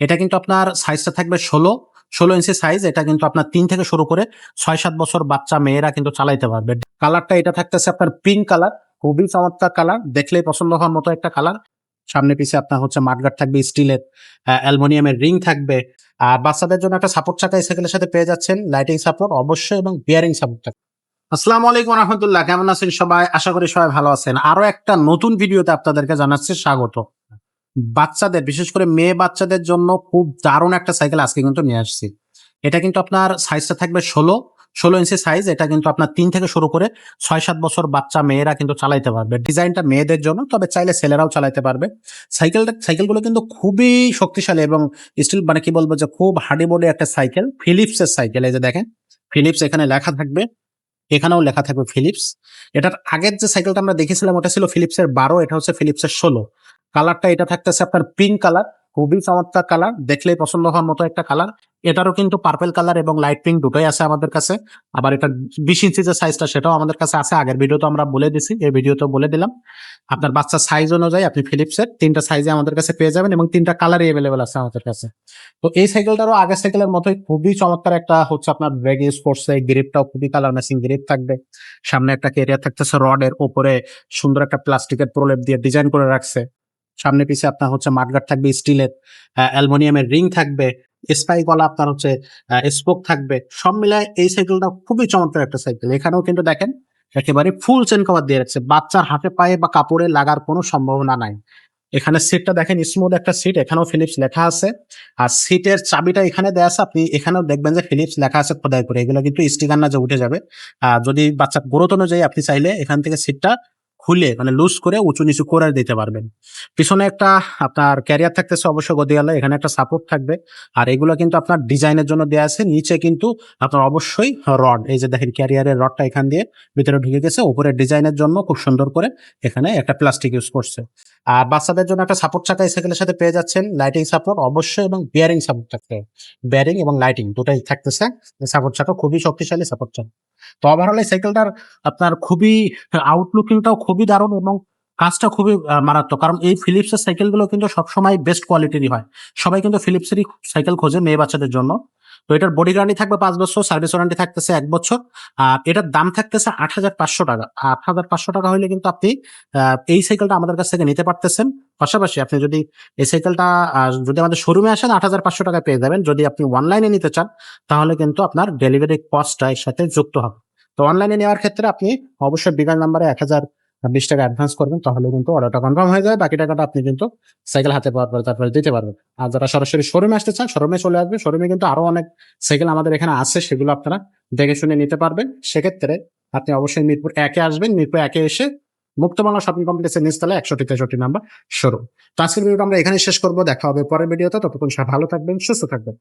এটা কিন্তু আপনার সাইজটা থাকবে ষোলো। ষোলো ইঞ্চি সাইজ এটা কিন্তু আপনার তিন থেকে শুরু করে ছয় সাত বছর বাচ্চা মেয়েরা কিন্তু চালাইতে পারবে। কালারটা এটা থাকতেছে আপনার পিঙ্ক কালার খুবই চমৎকার কালার দেখলেই পছন্দ হওয়ার মতো একটা কালার সামনে পিছে আপনার হচ্ছে মাঠগার্ড থাকবে স্টিলের অ্যালমোনিয়ামের রিং থাকবে। আর বাচ্চাদের জন্য একটা সাপোর্ট চাকা এই সাইকেলের সাথে পেয়ে যাচ্ছেন। লাইটিং সাপোর্ট অবশ্যই এবং বিয়ারিং সাপোর্ট থাকবে আসসালামু আলাইকুম রহমতুল্লাহ, কেমন আছেন সবাই? আশা করি সবাই ভালো আছেন। আরও একটা নতুন ভিডিওতে আপনাদেরকে জানাচ্ছি স্বাগত। বাচ্চাদের, বিশেষ করে মেয়ে বাচ্চাদের জন্য খুব দারুণ একটা সাইকেল আজকে কিন্তু নিয়ে আসছি। এটা কিন্তু আপনার সাইজটা থাকবে ষোলো ষোলো ইঞ্চি সাইজ এটা কিন্তু আপনার তিন থেকে শুরু করে ছয় সাত বছর বাচ্চা মেয়েরা কিন্তু চালাইতে পারবে। ডিজাইনটা মেয়েদের জন্য, তবে চাইলে ছেলেরাও চালাইতে পারবে। সাইকেলটা সাইকেলগুলো কিন্তু খুবই শক্তিশালী এবং স্টিল মানে কি বলব যে খুব হার্ডি বডি একটা সাইকেল ফিলিপসের সাইকেল এই যে দেখেন ফিলিপস এখানে লেখা থাকবে, এখানেও লেখা থাকবে ফিলিপস এটার আগের যে সাইকেলটা আমরা দেখেছিলাম, ওটা ছিল ফিলিপসের বারো, এটা হচ্ছে ফিলিপসের ষোলো। কালারটা এটা থাকতেছে আপনার পিঙ্ক কালার খুবই চমৎকার কালার দেখলেই পছন্দ হওয়ার মতো একটা কালার এটারও কিন্তু পার্পেল কালার এবং লাইট পিঙ্ক দুটোই আছে আমাদের কাছে। আবার এটা বিশ ইঞ্চি যে সাইজটা সেটাও আমাদের কাছে আছে। আগের ভিডিওতে আমরা বলে দিছি, এই ভিডিওতে বলে দিলাম। আপনার বাচ্চার সাইজ অনুযায়ী আপনি ফিলিপসের তিনটা সাইজে আমাদের কাছে পেয়ে যাবেন এবং তিনটা কালারই অ্যাভেলেবেল আছে আমাদের কাছে। তো এই সাইকেলটারও আগের সাইকেলের মতোই খুবই চমৎকার একটা হচ্ছে আপনার ব্রেক ইউজ করছে গ্রিপটাও খুবই কালার ম্যাচিং গ্রিপ থাকবে। সামনে একটা কেরিয়ার থাকতেছে রডের ওপরে সুন্দর একটা প্লাস্টিকের প্রলেপ দিয়ে ডিজাইন করে রাখছে। সামনে পিছে আপনার হচ্ছে মাঠগার্ড থাকবে, স্টিলের অ্যালমোনিয়ামের রিং থাকবে, স্পাই ওয়ালা আপনার হচ্ছে স্পোক থাকবে, সব মিলায় এই সাইকেলটা খুবই চমৎকার একটা সাইকেল। এখানেও কিন্তু দেখেন, একেবারে ফুল চেন কভার দিয়ে রাখছে, বাচ্চার হাতে পায়ে বা কাপড়ে লাগার কোনো সম্ভাবনা নাই। এখানে সিটটা দেখেন স্মুথ একটা সিট এখানেও ফিলিপস লেখা আছে। আর সিটের চাবিটা এখানে দেওয়া আছে, আপনি এখানেও দেখবেন যে ফিলিপস লেখা আছে খোদাই করে, এগুলো কিন্তু স্টিকার না যে উঠে যাবে। আর যদি বাচ্চা গ্রোথ অনুযায়ী আপনি চাইলে এখান থেকে সিটটা খুলে মানে লুজ করে উঁচু নিচু করে দিতে পারবেন। পিছনে একটা আপনার ক্যারিয়ার থাকতেছে অবশ্য গদিয়ালা। এখানে একটা সাপোর্ট থাকবে। আর এগুলো কিন্তু আপনার ডিজাইনের জন্য দেওয়া আছে। নিচে কিন্তু আপনার অবশ্যই রড এই যে দেখেন ক্যারিয়ারের রডটা এখান দিয়ে ভিতরে ঢুকে গেছে। উপরে ডিজাইনের জন্য খুব সুন্দর করে এখানে একটা প্লাস্টিক ইউজ করছে। আর বাচ্চাদের জন্য একটা সাপোর্ট চাকা সাইকেলের সাথে পেয়ে যাচ্ছেন। লাইটিং সাপোর্ট অবশ্যই এবং বিয়ারিং সাপোর্ট থাকবে বিয়ারিং এবং লাইটিং দুটাই থাকতেছে। সাপোর্ট চাকা খুবই শক্তিশালী সাপোর্ট চাকা। তো ওভারঅল এই সাইকেলটার আপনার খুবই আউটলুকিংটাও খুবই দারুণ এবং কাজটা খুবই মারাত্মক। কারণ এই ফিলিপসের সাইকেলগুলো কিন্তু সবসময় বেস্ট কোয়ালিটিরই হয়। সবাই কিন্তু ফিলিপসেরই সাইকেল খোঁজে মেয়ে বাচ্চাদের জন্য। তো এটার বডি গ্যারান্টি থাকবে পাঁচ বছর সার্ভিস ওয়ারেন্টি থাকতেছে এক বছর। আর এটার দাম থাকতেছে আট হাজার পাঁচশো টাকা। আট হাজার পাঁচশো টাকা হলে কিন্তু আপনি এই সাইকেলটা আমাদের কাছ থেকে নিতে পারতেছেন। পাশাপাশি আপনি যদি এই সাইকেলটা যদি আমাদের শোরুমে আসেন, আট হাজার পাঁচশো টাকা পেয়ে যাবেন। যদি আপনি অনলাইনে নিতে চান, তাহলে কিন্তু আপনার ডেলিভারি কস্টটা এর সাথে যুক্ত হবে। তো অনলাইনে নেওয়ার ক্ষেত্রে আপনি অবশ্যই বিকার নাম্বারে এক হাজার বিশ টাকা অ্যাডভান্স করবেন, তাহলে কিন্তু অর্ডারটা কনফার্ম হয়ে যায় বাকি টাকাটা আপনি কিন্তু সাইকেল হাতে পাওয়ার পরে তারপরে দিতে পারবেন। আর যারা সরাসরি শোরুমে আসতে চান শোরুমে চলে আসবে শোরুমে কিন্তু আরও অনেক সাইকেল আমাদের এখানে আছে, সেগুলো আপনারা দেখে শুনে নিতে পারবেন। সেক্ষেত্রে আপনি অবশ্যই মিরপুর একে আসবেন, মিরপুর একে এসে মুক্ত বাংলা শপিং কমপ্লেক্সের নিচতলায় একষট্টি তেষট্টি নাম্বার শোরুম তো আজকের ভিডিওটা আমরা এখানে শেষ করব, দেখা হবে পরের ভিডিওতে ততক্ষণ সব ভালো থাকবেন, সুস্থ থাকবেন।